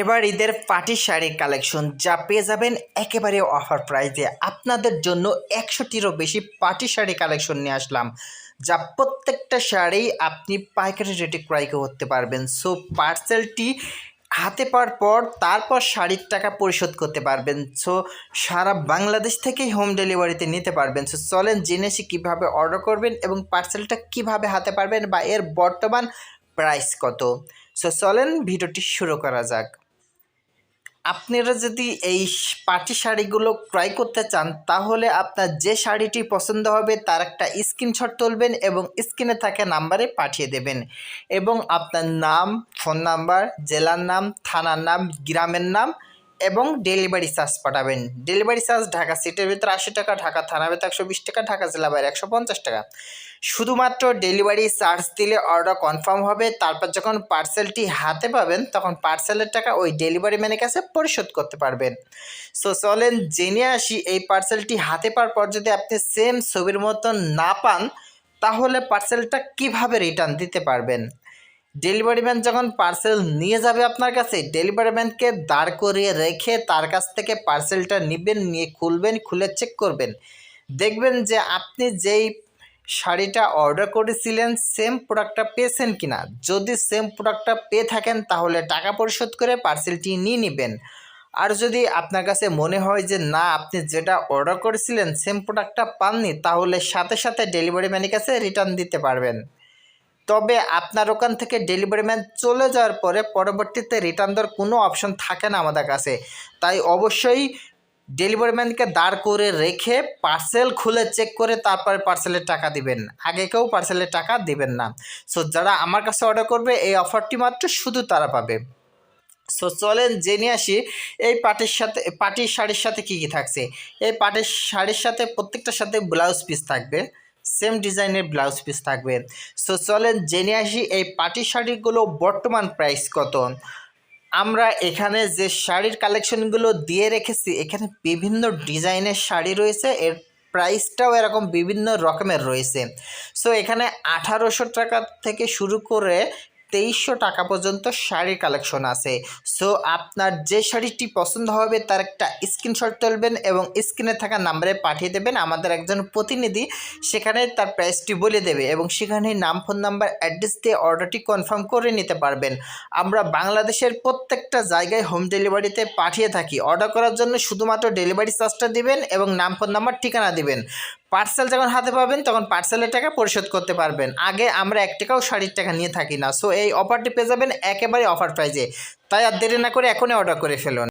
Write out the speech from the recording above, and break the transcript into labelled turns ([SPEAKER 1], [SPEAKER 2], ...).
[SPEAKER 1] এবার ঈদের পাটি শাড়ি কালেকশন যা পেয়ে যাবেন একেবারে অফার প্রাইসে আপনাদের জন্য একশোটিরও বেশি পাটি শাড়ি কালেকশন নিয়ে আসলাম, যা প্রত্যেকটা শাড়ি আপনি পাইকারি রেটে ক্রয় করতে পারবেন। সো পার্সেলটি হাতে পাওয়ার পর তারপর শাড়ির টাকা পরিশোধ করতে পারবেন। সো সারা বাংলাদেশ থেকেই হোম ডেলিভারিতে নিতে পারবেন। সো চলেন জেনে এসে কীভাবে অর্ডার করবেন এবং পার্সেলটা কীভাবে হাতে পারবেন বা এর বর্তমান প্রাইস কত। সো চলেন ভিডিওটি শুরু করা যাক। আপনারা যদি এই পাটি শাড়িগুলো ক্রয় করতে চান, তাহলে আপনার যে শাড়িটি পছন্দ হবে, তার একটা স্ক্রিনশট তুলবেন এবং স্ক্রিনে থাকা নাম্বারে পাঠিয়ে দেবেন। এবং আপনার নাম ফোন নাম্বার জেলার নাম, থানার নাম, গ্রামের নাম এবং ডেলিভারি চার্জ পাঠাবেন। ডেলিভারি চার্জ ঢাকা সিটের ভিতরে আশি টাকা, ঢাকা থানার ভিতরে একশো বিশ টাকা, ঢাকা জেলা বাইরে একশো পঞ্চাশ টাকা। শুধুমাত্র ডেলিভারি চার্জ দিলে অর্ডার কনফার্ম হবে, তারপর যখন পার্সেলটি হাতে পাবেন, তখন পার্সেলের টাকা ওই ডেলিভারি ম্যানের কাছে পরিশোধ করতে পারবেন। সো চলেন জেনে আসি, এই পার্সেলটি হাতে পাওয়ার পর যদি আপনি সেম ছবির মতন না পান, তাহলে পার্সেলটা কীভাবে রিটার্ন দিতে পারবেন? ডেলিভারি ম্যান যখন পার্সেল নিয়ে যাবে আপনার কাছে, ডেলিভারি ম্যানকে দাঁড় করিয়ে রেখে তার কাছ থেকে পার্সেলটা নেবেন, নিয়ে খুলবেন, খুলে চেক করবেন। দেখবেন যে আপনি যেই শাড়িটা অর্ডার করেছিলেন সেম প্রোডাক্টটা পেয়েছেন কিনা। যদি সেম প্রোডাক্টটা পেয়ে থাকেন, তাহলে টাকা পরিশোধ করে পার্সেলটি নিয়ে নেবেন। আর যদি আপনার কাছে মনে হয় যে না, আপনি যেটা অর্ডার করেছিলেন সেম প্রোডাক্টটা পাননি, তাহলে সাথে সাথে ডেলিভারি ম্যানের কাছে রিটার্ন দিতে পারবেন। তবে আপনার ওখান থেকে ডেলিভারি ম্যান চলে যাওয়ার পরে পরবর্তীতে রিটার্ন দেওয়ার কোনো অপশন থাকে না আমাদের কাছে। তাই অবশ্যই ডেলিভারি ম্যানকে দাঁড় করে রেখে পার্সেল খুলে চেক করে তারপরে পার্সেলের টাকা দিবেন। আগে কেউ পার্সেলের টাকা দিবেন না। সো যারা আমার কাছে অর্ডার করবে, এই অফারটি মাত্র শুধু তারা পাবে। সো চলেন জেনে আসি, এই পাটির সাথে, পাটির শাড়ির সাথে কী কী থাকছে? এই পাটির শাড়ির সাথে প্রত্যেকটার সাথে ব্লাউজ পিস থাকবে। সেম ডিজাইনের ব্লাউজ পিস থাকবে। সো চলেন জেনে আসি এই পাটি শাড়িগুলো বর্তমান প্রাইস কত। আমরা এখানে যে শাড়ির কালেকশনগুলো দিয়ে রেখেছি, এখানে বিভিন্ন ডিজাইনের শাড়ি রয়েছে, এর প্রাইসটাও এরকম বিভিন্ন রকমের রয়েছে। সো এখানে আঠারোশো টাকা থেকে শুরু করে তেইশশো টাকা পর্যন্ত শাড়ির কালেকশন আছে। সো আপনার যে শাড়িটি পছন্দ হবে, তার একটা স্ক্রিনশট তুলবেন এবং স্ক্রিনে থাকা নাম্বারে পাঠিয়ে দেবেন আমাদের একজন প্রতিনিধি। সেখানে তার প্রাইসটি বলে দেবে এবং সেখানে নাম ফোন নাম্বার অ্যাড্রেস দিয়ে অর্ডারটি কনফার্ম করে নিতে পারবেন। আমরা বাংলাদেশের প্রত্যেকটা জায়গায় হোম ডেলিভারিতে পাঠিয়ে থাকি। অর্ডার করার জন্য শুধুমাত্র ডেলিভারি চার্জটা দিবেন এবং নাম ফোন নাম্বার ঠিকানা দিবেন। পার্সেল যখন হাতে পাবেন, তখন পার্সেলের টাকা পরিশোধ করতে পারবেন। আগে আমরা এক টাকাও শাড়ির টাকা নিয়ে থাকি না। সো এই অফারটি পেয়ে যাবেন একেবারে অফার প্রাইজে তাই আর দেরি না করে এখনই অর্ডার করে ফেলুন।